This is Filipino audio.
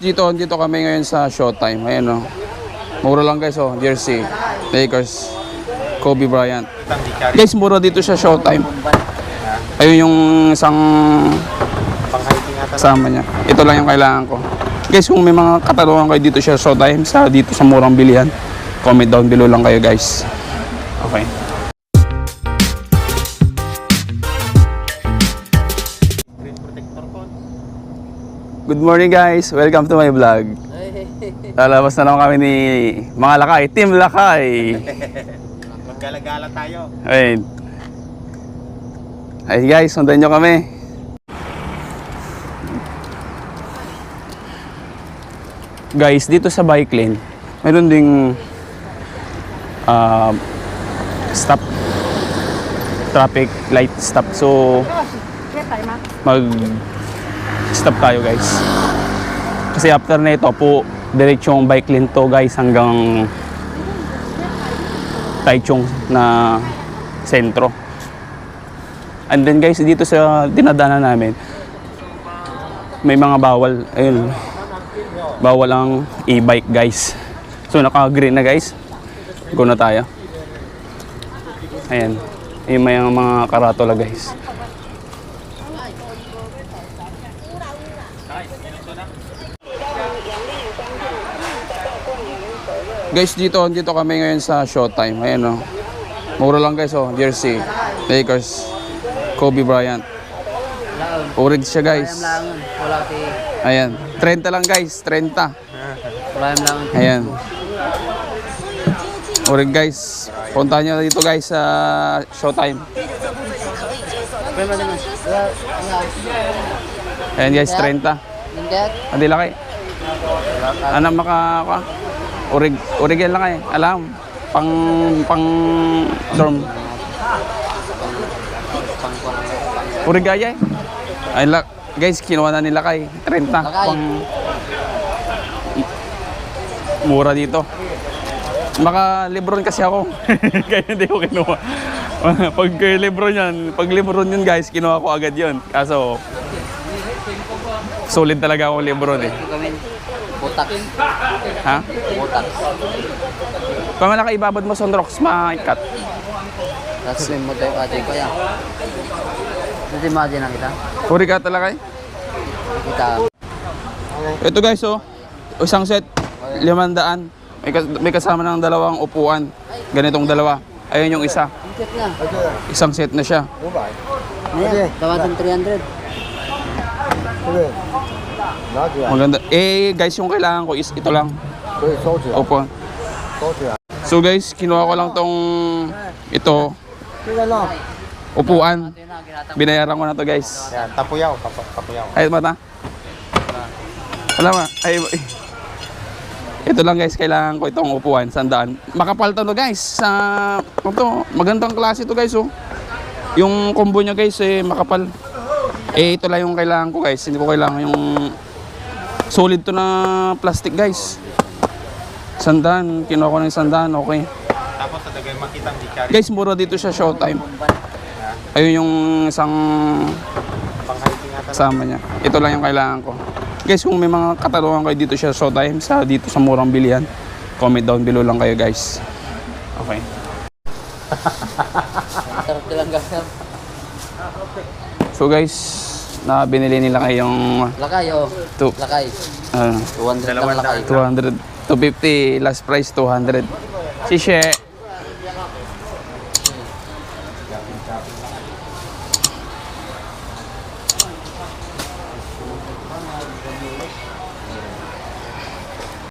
dito, dito kami ngayon sa Showtime. Ayan o. Mura lang guys oh, jersey. Lakers. Kobe Bryant. Guys, mura dito sa Showtime. Ayun yung isang kasama niya. Ito lang yung kailangan ko. Guys, kung may mga katanungan kayo dito sa Showtime, sa dito sa murang bilihan, comment down below lang kayo guys. Okay. Good morning guys! Welcome to my vlog. Lalabas na naman kami ni mga lakay, Team Lakay. Maggalagala tayo. Ayun. Ay guys, sundan nyo kami. Guys, dito sa bike lane, meron ding ah, stop traffic light stop. So mag stop tayo guys. Kasi after na ito po, diretsong bike lane to guys hanggang Taichung na sentro. And then guys, dito sa dinadaanan namin, may mga bawal, ayun, bawal ang e-bike guys. So naka-green na guys. Go na tayo. Ayan. Yung may mga karatola guys. Guys, dito dito kami ngayon sa Showtime. Ayan oh. Mura lang guys oh, jersey. Lakers. Kobe Bryant. Urig siya guys. Ayan. 30 lang guys, 30. Wala yung langon. Ayan. Urig guys. Punta nyo dito guys sa Showtime. Ayan guys, 30. Nandiyan. Adi laki. Ano maka ka? Urig, urig yan lang eh. Alam. Pang pang dorm. Urig gaya eh. Ay la, guys, kinuha na nila kay 30. Lakay. Pang mura dito. Maka Lebron kasi ako. Kaya hindi ko kinuha. pag kay Lebron yan, pag Lebron yun guys, kinuha ko agad yun. Kaso, solid talaga ako Lebron eh. Butak. Ha? Butak. Kung malaki ibabad mo sa rocks, maikat. Tapos may mo tayo kajay ko yan. Dito imagine na kita. Puri ka talaga eh. Kita. Ito guys oh, isang set, limandaan. May, kas- may kasama ng dalawang upuan. Ganitong dalawa. Ayun yung isa. Isang set na siya. Ayan. Tawadan 300. Maganda. Eh guys, yung kailangan ko is ito lang. Upuan. So guys, kinuha ko lang tong ito, upuan. Binayaran ko na to guys. Yan, tapuyaw, tapu, tapuyaw. Ay, mata. Wala ma. Ay, ito lang guys, kailangan ko itong upuan, sandaan. Makapal to no, guys. Sa, ito, magandang klase to guys oh. Yung combo niya guys, eh, makapal. Eh, ito lang yung kailangan ko guys. Hindi ko kailangan yung solid to na plastic guys. Sandaan, kinuha ko ng sandaan, okay. Tapos sa dagay makitang dikari. Guys, mura dito sa Showtime. Ayun yung isang Pang-hiking ata. kasama niya. Ito lang yung kailangan ko. Guys, kung may mga katanungan kayo dito sa Showtime, sa dito sa murang bilihan, comment down below lang kayo guys. Okay. Sarap lang gasam. So guys, na binili nila kayong Lakay oh. Lakay. uh, 200 lang lakay. 200, 250, last price 200. Si She.